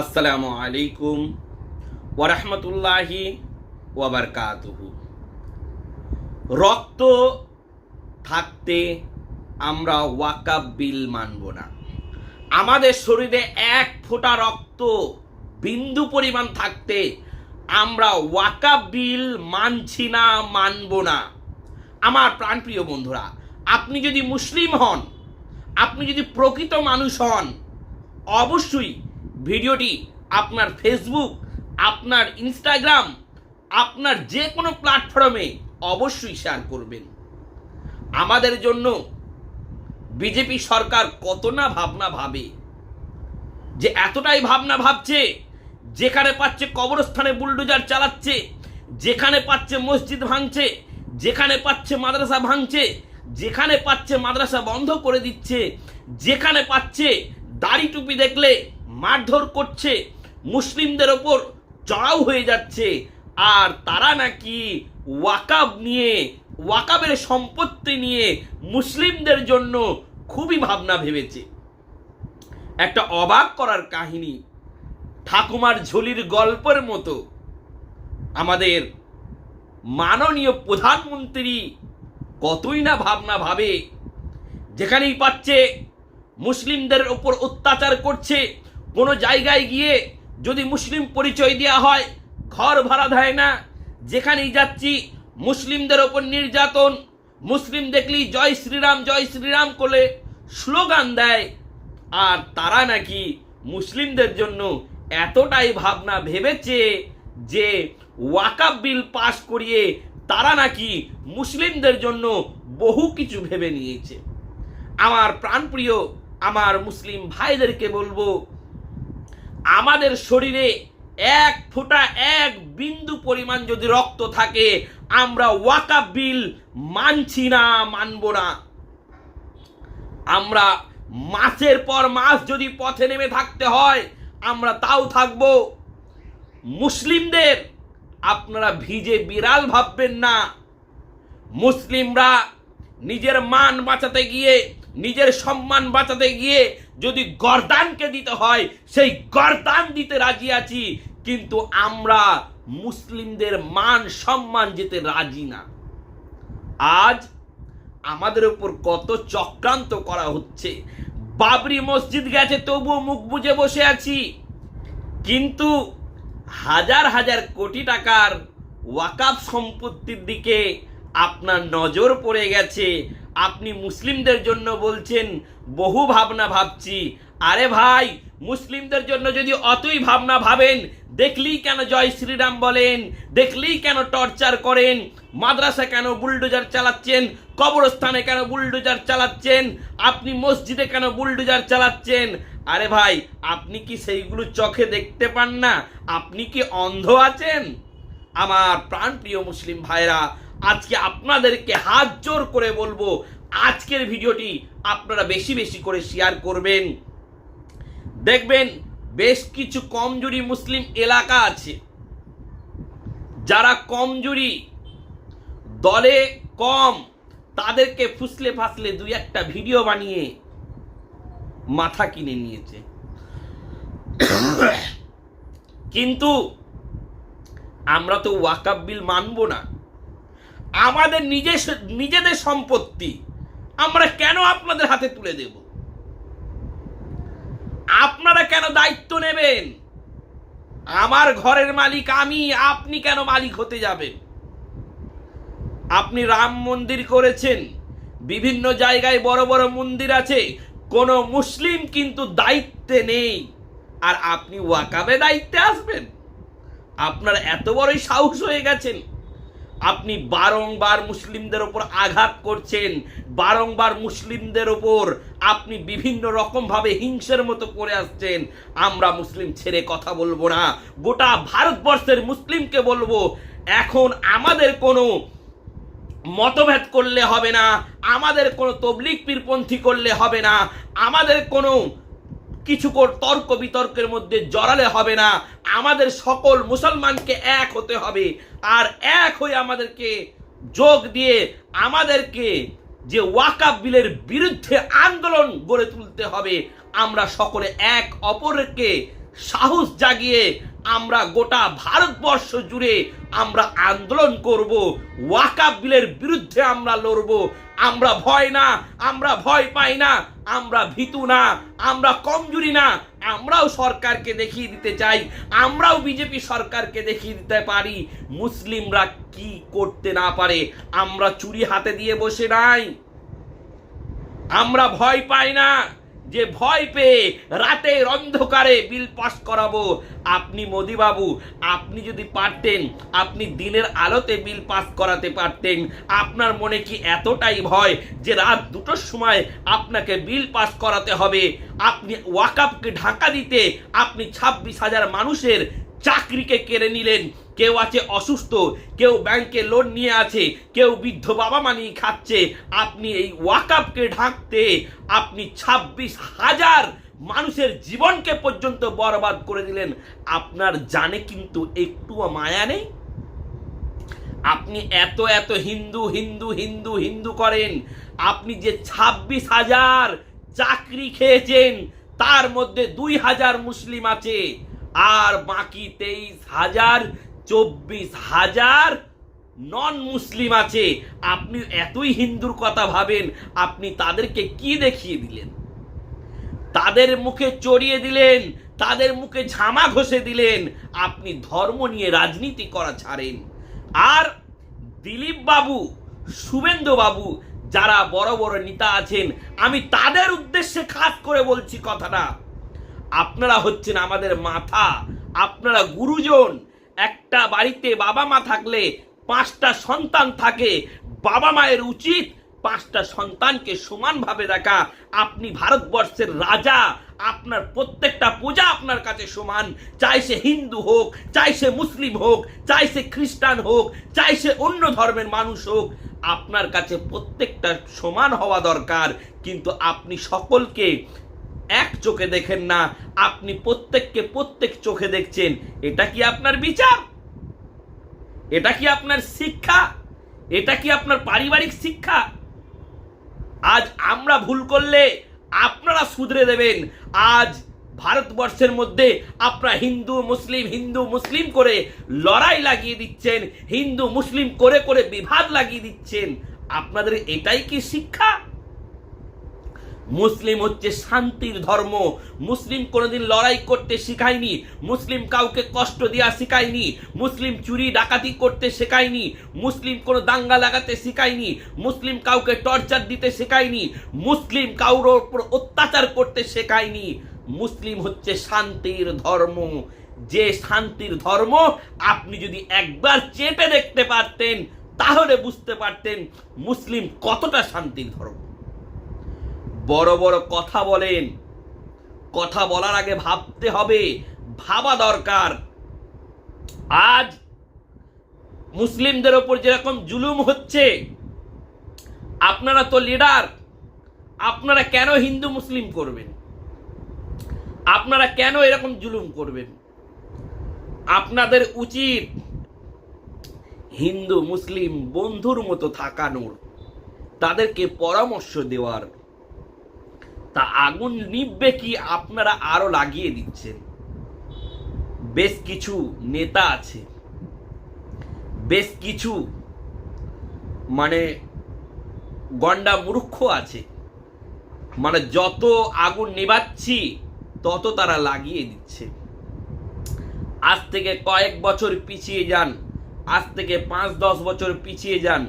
আসসালামু আলাইকুম ওরহমতুল্লাহি ওয়াবারকাতুহু রক্ত থাকতে আমরা ওয়াকাব বিল মানব না। আমাদের শরীরে এক ফোঁটা রক্ত বিন্দু পরিমাণ থাকতে আমরা ওয়াকাব বিল মানছি না, মানব না। আমার প্রাণপ্রিয় বন্ধুরা, আপনি যদি মুসলিম হন, আপনি যদি প্রকৃত মানুষ হন, অবশ্যই ভিডিওটি আপনার ফেসবুক আপনার ইনস্টাগ্রাম আপনার যে কোনো প্ল্যাটফর্মে অবশ্যই শেয়ার করবেন। আমাদের জন্য বিজেপি সরকার কত না ভাবনা ভাবে, যে এতটাই ভাবনা ভাবছে, যেখানে পাচ্ছে কবরস্থানে বুলডোজার চালাচ্ছে, যেখানে পাচ্ছে মসজিদ ভাঙছে, যেখানে পাচ্ছে মাদ্রাসা ভাঙছে, যেখানে পাচ্ছে মাদ্রাসা বন্ধ করে দিচ্ছে, যেখানে পাচ্ছে দাড়ি টুপি দেখলে মারধর করছে। মুসলিমদের ওপর চড়াও হয়ে যাচ্ছে। আর তারা নাকি ওয়াকাব নিয়ে, ওয়াকাবের সম্পত্তি নিয়ে মুসলিমদের জন্য খুবই ভাবনা ভেবেছে। একটা অবাক করার কাহিনী, ঠাকুমার ঝুলির গল্পের মতো। আমাদের মাননীয় প্রধানমন্ত্রী কতই না ভাবনা ভাবে, যেখানেই পাচ্ছে, মুসলিমদের ওপর অত্যাচার করছে কোনো জায়গায় গিয়ে যদি মুসলিম পরিচয় দেওয়া হয়, ঘর ভাড়া দেয় না। যেখানেই যাচ্ছি, মুসলিমদের ওপর নির্যাতন। মুসলিম দেখলেই জয় শ্রীরাম জয় শ্রীরাম করে স্লোগান দেয়। আর তারা নাকি মুসলিমদের জন্য এতটাই ভাবনা ভেবেছে যে ওয়াকাব বিল পাশ করিয়ে তারা নাকি মুসলিমদের জন্য বহু কিছু ভেবে নিয়েছে। আমার প্রাণপ্রিয়, আমার মুসলিম ভাইদেরকে বলব আমাদের শরীরে এক ফোঁটা, এক বিন্দু পরিমাণ যদি রক্ত থাকে, আমরা ওয়াকাব বিল মানছি না, মানব না। আমরা মাসের পর মাস যদি পথে নেমে থাকতে হয়, আমরা তাও থাকব। মুসলিমদের আপনারা ভিজে বিড়াল ভাববেন না। মুসলিমরা নিজের মান বাঁচাতে গিয়ে নিজের সম্মান বাঁচাতে গিয়ে যদি গরদানকে দিতে হয়, সেই গরদান দিতে রাজি আছি। কিন্তু আমরা মুসলিমদের মান সম্মান যেতে রাজি না। আজ আমাদের উপর কত চক্রান্ত করা হচ্ছে। বাবরি মসজিদ গেছে, তবুও মুখ বুজে বসে আছি। কিন্তু হাজার হাজার কোটি টাকার ওয়াকাফ সম্পত্তির দিকে আপনার নজর পড়ে গেছে। আপনি মুসলিমদের জন্য বলছেন, বহু ভাবনা ভাবছি। আরে ভাই, মুসলিমদের জন্য যদি অতই ভাবনা ভাবেন, দেখলেই কেন জয় শ্রীরাম বলেন, দেখলেই কেন টর্চার করেন, মাদ্রাসা কেন বুলডোজার চালাচ্ছেন, কবরস্থানে কেন বুলডোজার চালাচ্ছেন, আপনি মসজিদে কেন বুলডোজার চালাচ্ছেন? আরে ভাই, আপনি কি সেইগুলো চোখে দেখতে পান না? আপনি কি অন্ধ আছেন? আমার প্রাণপ্রিয় মুসলিম ভাইরা আজকে আপনাদেরকে হাত জোর করে বলব, আজকের ভিডিওটি আপনারা বেশি বেশি করে শেয়ার করবেন। দেখবেন, বেশ কিছু কমজোরি মুসলিম এলাকা আছে। যারা কমজোরি, দলে কম, তাদেরকে ফুসলে ফাসলে দুই একটা ভিডিও বানিয়ে মাথা কিনে নিয়েছে। কিন্তু আমরা তো ওয়াকাব বিল মানব না। আমাদের নিজের নিজেদের সম্পত্তি আমরা কেন আপনাদের হাতে তুলে দেব? আপনারা কেন দায়িত্ব নেবেন? আমার ঘরের মালিক আমি, আপনি কেন মালিক হতে যাবেন? আপনি রাম মন্দির করেছেন, বিভিন্ন জায়গায় বড় বড় মন্দির আছে, কোন মুসলিম কিন্তু দায়িত্বে নেই। আর আপনি ওয়াকাবে দায়িত্বে আসবেন? আপনার এত বড়ই সাহস হয়ে গেছেন। আপনি বারংবার মুসলিমদের ওপর আঘাত করছেন, বারংবার মুসলিমদের ওপর আপনি বিভিন্ন রকমভাবে হিংসের মতো করে আসছেন। আমরা মুসলিম ছেড়ে কথা বলব না। গোটা ভারতবর্ষের মুসলিমকে বলব, এখন আমাদের কোনো মতভেদ করলে হবে না, আমাদের কোনো তবলিক পীরপন্থী করলে হবে না, আমাদের কোনো কিছু তর্ক বিতর্কের মধ্যে জড়ালে হবে না। আমাদের সকল মুসলমানকে এক হতে হবে। আর এক হয়ে আমাদেরকে যোগ দিয়ে আমাদেরকে যে ওয়াকাব বিলের বিরুদ্ধে আন্দোলন গড়ে তুলতে হবে। আমরা সকলে এক, অপরকে সাহস জাগিয়ে আমরা গোটা ভারতবর্ষ জুড়ে আমরা আন্দোলন করব। ওয়াকাব বিলের বিরুদ্ধে আমরা লড়ব। আমরা ভয় না, আমরা ভয় পাই না, আমরা ভীতু না, আমরা কমজুরি না আমরাও সরকারকে দেখিয়ে দিতে চাই, আমরাও বিজেপি সরকারকে দেখিয়ে দিতে পারি। মুসলিমরা কি করতে না পারে, আমরা চুরি হাতে দিয়ে বসে নাই। আমরা ভয় পাই না। যে ভয় পেয়ে রাতের অন্ধকারে বিল পাস করাবো। আপনি মোদিবাবু, আপনি যদি পারতেন, আপনি দিনের আলোতে বিল পাস করাতে পারতেন। আপনার মনে কি এতটাই ভয় যে রাত দুটোর সময় আপনাকে বিল পাস করাতে হবে? আপনি ওয়াকাপকে ঢাকা দিতে আপনি ছাব্বিশ হাজার মানুষের চাকরিকে কেড়ে নিলেন। কেউ আছে অসুস্থ, কেউ ব্যাংকে লোন নিয়ে আছে, কেউ বৃদ্ধ বাবা মানি খাচ্ছে। আপনি এই ওয়াকাপকে ঢাকতে আপনি ছাব্বিশ হাজার মানুষের জীবনকে পর্যন্ত বরবাদ করে দিলেন। আপনার জানে কিন্তু একটুও মায়া নেই? আপনি এত এত হিন্দু হিন্দু হিন্দু হিন্দু করেন। আপনি যে ছাব্বিশ হাজার চাকরি খেয়েছেন, তার মধ্যে দুই হাজার মুসলিম আছে। আর বাকি তেইশ হাজার, চব্বিশ হাজার নন মুসলিম আছে। আপনি এতই হিন্দুর কথা ভাবেন, আপনি তাদেরকে কি দেখিয়ে দিলেন? তাদের মুখে চড়িয়ে দিলেন, তাদের মুখে ঝামা ঘষে দিলেন, আপনি ধর্ম নিয়ে রাজনীতি করা ছাড়েন। আর দিলীপ বাবু, শুভেন্দু বাবু, যারা বড় বড় নেতা আছেন, আমি তাদের উদ্দেশ্যে খাস করে বলছি কথাটা। আপনারা হচ্ছেন আমাদের মাথা। আপনারা গুরুজন। একটা বাড়িতে বাবা মা থাকলে পাঁচটা সন্তান থাকে। বাবা মায়ের উচিত পাঁচটা সন্তানকে সমানভাবে দেখা। আপনি ভারতবর্ষের রাজা। আপনার প্রত্যেকটা পূজা আপনার কাছে সমান। চাই সে হিন্দু হোক, চাই সে মুসলিম হোক, চাই সে খ্রিস্টান হোক, চাই সে অন্য ধর্মের মানুষ হোক, আপনার কাছে প্রত্যেকটা সমান হওয়া দরকার। কিন্তু আপনি সকলকে এক চোখে দেখেন না, আপনি প্রত্যেককে প্রত্যেক চোখে দেখছেন। এটা কি আপনার বিচার? এটা কি আপনার শিক্ষা? এটা কি আপনার পারিবারিক শিক্ষা? আজ আমরা ভুল করলে আপনারা শুধরে দেবেন। আজ ভারতবর্ষের মধ্যে আপনারা হিন্দু, মুসলিম হিন্দু, মুসলিম করে লড়াই লাগিয়ে দিচ্ছেন, হিন্দু, মুসলিম করে করে বিভাদ লাগিয়ে দিচ্ছেন। আপনাদের এটাই কি শিক্ষা? মুসলিম হচ্ছে শান্তির ধর্ম। মুসলিম কোনোদিন লড়াই করতে শেখায়নি। মুসলিম কাউকে কষ্ট দেওয়া শেখায়নি। মুসলিম চুরি ডাকাতি করতে শেখায়নি। মুসলিম কোনো দাঙ্গা লাগাতে শেখায়নি। মুসলিম কাউকে টর্চার দিতে শেখায়নি। মুসলিম কাউর ওপর অত্যাচার করতে শেখায়নি। মুসলিম হচ্ছে শান্তির ধর্ম। যে শান্তির ধর্ম আপনি যদি একবার চেপে দেখতে পারতেন, তাহলে বুঝতে পারতেন মুসলিম কতটা শান্তির ধর্ম। বড় বড় কথা বলেন। কথা বলার আগে ভাবতে হবে, ভাবা দরকার। আজ মুসলিমদের ওপর যেরকম জুলুম হচ্ছে, আপনারা তো লিডার আপনারা কেন হিন্দু মুসলিম করবেন? আপনারা কেন এরকম জুলুম করবেন? আপনাদের উচিত হিন্দু, মুসলিম বন্ধুর মতো থাকানোর, তাদেরকে পরামর্শ দেওয়ার। তা আগুন নিববে কি আপনারা আরও লাগিয়ে দিচ্ছেন? বেশ কিছু নেতা আছে। বেশ কিছু মানে গন্ডা মূর্খ আছে। মানে যত আগুন নেবাচ্ছি তত তারা লাগিয়ে দিচ্ছে। আজ থেকে কয়েক বছর পিছিয়ে যান। আজ থেকে পাঁচ দশ বছর পিছিয়ে যান।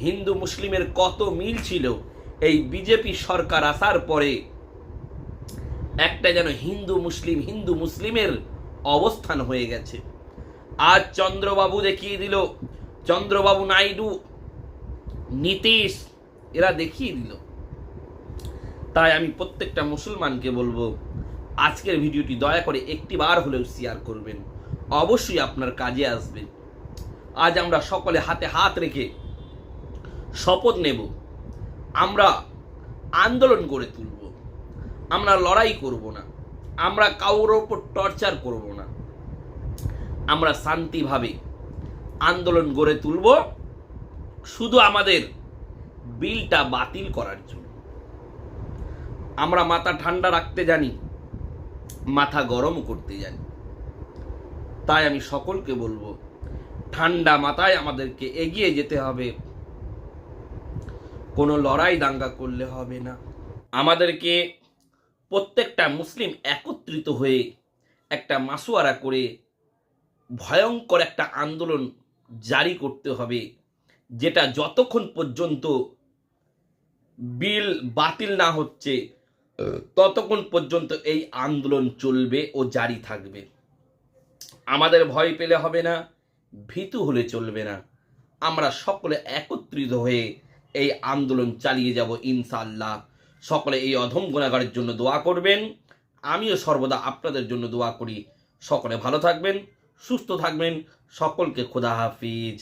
হিন্দু, মুসলিমের কত মিল ছিল? এই বিজেপি সরকার আসার পরে একটা যেন হিন্দু মুসলিম, হিন্দু মুসলিমের অবস্থান হয়ে গেছে। আজ চন্দ্রবাবু দেখিয়ে দিল, চন্দ্রবাবু নাইডু, নীতিশ, এরা দেখিয়ে দিল। তাই আমি প্রত্যেকটা মুসলমানকে বলব, আজকের ভিডিওটি দয়া করে একটি বার হলেও শেয়ার করবেন। অবশ্যই আপনার কাজে আসবে। আজ আমরা সকলে হাতে হাত রেখে শপথ নেব। আমরা আন্দোলন করে তুলব। আমরা লড়াই করব না। আমরা কারোর ওপর টর্চার করব না। আমরা শান্তিভাবে আন্দোলন গড়ে তুলব। শুধু আমাদের বিলটা বাতিল করার জন্য। আমরা মাথা ঠান্ডা রাখতে জানি, মাথা গরম করতে জানি। তাই আমি সকলকে বলব, ঠান্ডা মাথায় আমাদেরকে এগিয়ে যেতে হবে। কোনো লড়াই দাঙ্গা করলে হবে না। আমাদেরকে প্রত্যেকটা মুসলিম একত্রিত হয়ে একটা মাসুয়ারা করে ভয়ঙ্কর একটা আন্দোলন জারি করতে হবে, যেটা যতক্ষণ পর্যন্ত বিল বাতিল না হচ্ছে, ততক্ষণ পর্যন্ত এই আন্দোলন চলবে ও জারি থাকবে। আমাদের ভয় পেলে হবে না, ভীতু হলে চলবে না। আমরা সকলে একত্রিত হয়ে এই আন্দোলন চালিয়ে যাব ইনশাল্লাহ সকলে এই অধম গুণাগারের জন্য দোয়া করবেন। আমিও সর্বদা আপনাদের জন্য দোয়া করি। সকলে ভালো থাকবেন, সুস্থ থাকবেন। সকলকে খোদা হাফিজ।